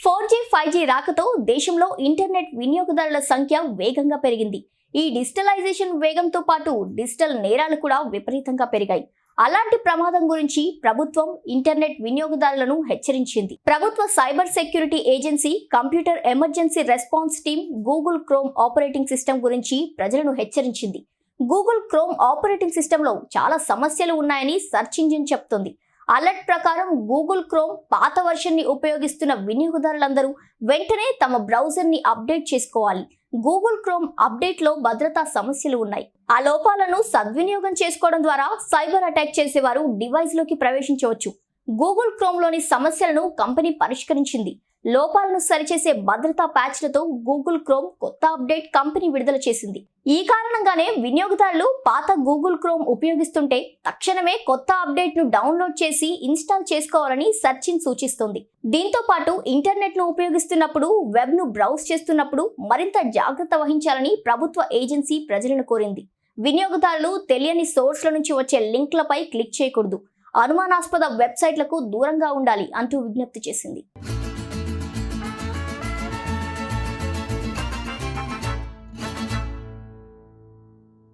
Four G five G రాకతో దేశంలో internet వినియోగదారుల సంఖ్య వేగంగా పెరిగింది. ఈ డిజిటలైజేషన్ వేగంతో పాటు డిజిటల్ నేరాలు కూడా విపరీతంగా పెరిగాయి. అలాంటి ప్రమాదం గురించి ప్రభుత్వం ఇంటర్నెట్ వినియోగదారులను హెచ్చరించింది. ప్రభుత్వ cyber security agency computer emergency response team Google Chrome operating system గురించి ప్రజలను హెచ్చరించింది. గూగుల్ క్రోమ్ ఆపరేటింగ్ సిస్టంలో చాలా సమస్యలు ఉన్నాయని సెర్చ్ ఇంజిన్ చెప్తుంది. అలర్ట్ ప్రకారం గూగుల్ క్రోమ్ పాత వర్షన్ని ఉపయోగిస్తున్న వినియోగదారులందరూ వెంటనే తమ బ్రౌజర్ని అప్డేట్ చేసుకోవాలి. గూగుల్ క్రోమ్ అప్డేట్లో భద్రతా సమస్యలు ఉన్నాయి. ఆ లోపాలను సద్వినియోగం చేసుకోవడం ద్వారా సైబర్ అటాక్ చేసేవారు డివైస్లోకి ప్రవేశించవచ్చు. గూగుల్ క్రోమ్లోని సమస్యలను కంపెనీ పరిష్కరించింది. లోపాలను సరిచేసే భద్రతా ప్యాచ్లతో గూగుల్ క్రోమ్ కొత్త అప్డేట్ కంపెనీ విడుదల చేసింది. ఈ కారణంగానే వినియోగదారులు పాత గూగుల్ క్రోమ్ ఉపయోగిస్తుంటే తక్షణమే కొత్త అప్డేట్ను డౌన్లోడ్ చేసి ఇన్స్టాల్ చేసుకోవాలని సర్చింగ్ సూచిస్తుంది. దీంతో పాటు ఇంటర్నెట్ను ఉపయోగిస్తున్నప్పుడు వెబ్ను బ్రౌజ్ చేస్తున్నప్పుడు మరింత జాగ్రత్త వహించాలని ప్రభుత్వ ఏజెన్సీ ప్రజలను కోరింది. వినియోగదారులు తెలియని సోర్స్ల నుంచి వచ్చే లింక్లపై క్లిక్ చేయకూడదు. అనుమానాస్పద వెబ్సైట్లకు దూరంగా ఉండాలి అంటూ విజ్ఞప్తి చేసింది.